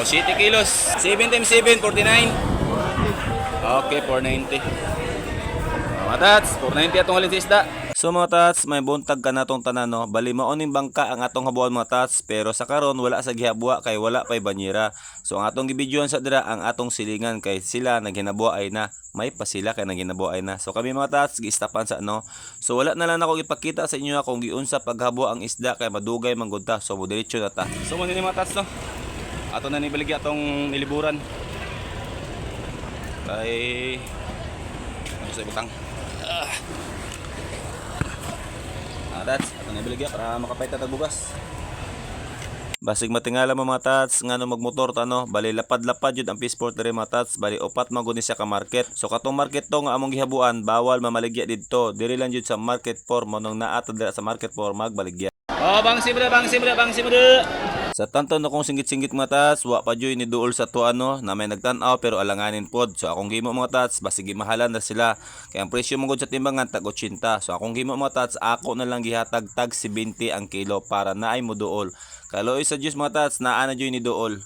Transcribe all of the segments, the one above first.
Oh, 7 kilos. 7 times 7, 49. Okay, 490. Mga tats, 490 atong halin sa isda. So mga tats, may buntag ka na tong tanan no. Bali maoning bangka ang atong habuan mga tats, pero sa karon wala sa gihabua kay wala pay banyera. So ang atong gibidyohan sa dira ang atong silingan kay sila naghinabuha ay na may pa sila kay naghinabuha ay na. So kami mga tats giistapan sa ano. So wala na lang ako ipakita sa inyo kung giunsa paghabua ang isda kay madugay man gud ta. So mo diretso na ta. So mo ni mga tats no. Ato na ni baligya atong niliburan. Kay ano sa butang. Ah. Ah, that's ato na baligya para makapay ta tag bugas. Basig matingala mo mga tats nga no magmotor ta no bali lapad-lapad jud ang P-Sport diri mga tats bali upat man gud ni siya ka market so katong market to nga among gihabuan bawal mamaligya didto diri lang jud sa market 4 mo nang naa ta dira sa market 4 magbaligya Oh, bang simre, bang simre, bang simre. Sa tanto na kong singgit-singgit mga tats, wa pa dyoy ni duol sa to ano na may nagtanaw pero alanganin pod. So akong gimo mga tats, basig mahalan na sila. Kaya ang presyo mong sa timbangan tag 80. So akong gimo mga tats, ako na lang gihatag tag 70 ang kilo para naay mo duol. Kaloy sa juice mga tats, naa na dyoy ni duol.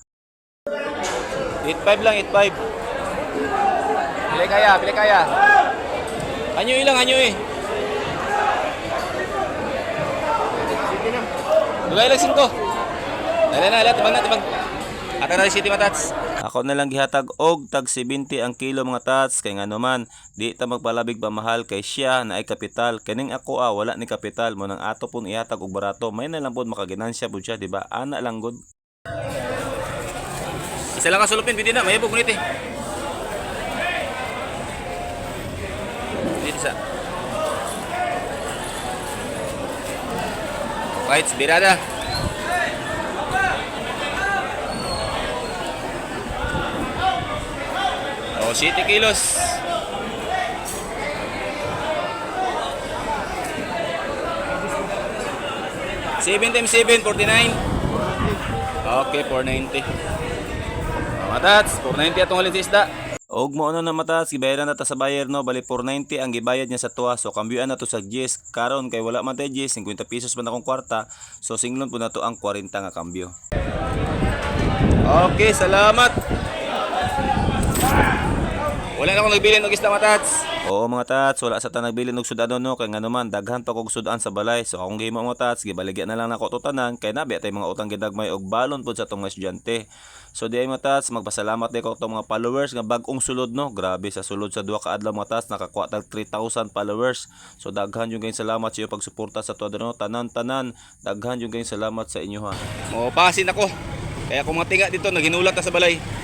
85 lang, 85. Bili kaya, bili kaya. Anyo ilang, anyo eh. Dugay lang 5. Dali na, ala, tibag na, tibag. Ata na City matats. Ako na lang gihatag og tag 70 ang kilo mga tats kay ngano man di ta magpalabig ba mahal kay siya na ay kapital kaning ako ah wala ni kapital mo nang ato pun ihatag og barato may na lang pod makaginansya pud siya di ba ana lang gud. Isa lang kasulupin pwede na mayabog ngunit eh. Dito sa. Whites birada. Oh, 7 kilos. Seven times seven, 49. Okay, 490. Mga tats, 490 atong halin sa isda. Og mo ano na matas, gibayaran na ta sa buyer no, bali 490 ang gibayad niya sa tuwa. So kambyuan na to sa GS. Karon kay wala man tay GS, 50 pesos man akong kwarta. So singlon po na to ang 40 nga kambyo. Okay, salamat. Wala na akong nagbilin og isda matats. Oo mga tats, wala sa ta nagbilin og sudan no kay ngano man daghan pa kog sudan sa balay. So akong gimo mga tats, gibaligya na lang nako to tanan kay nabi tay mga utang gidagmay og balon pud sa tong mga estudyante. So di ay mga tats, magpasalamat ko tong mga followers nga bag-ong sulod no. Grabe sa sulod sa duha ka adlaw mga tats nakakuha tag 3,000 followers. So daghan yung kayong salamat sa iyo pagsuporta sa tuwa no. Tanan-tanan, daghan yung kayong salamat sa inyo ha. Mo pasin ako. Kaya kung mga tinga dito, naghinulat na sa balay.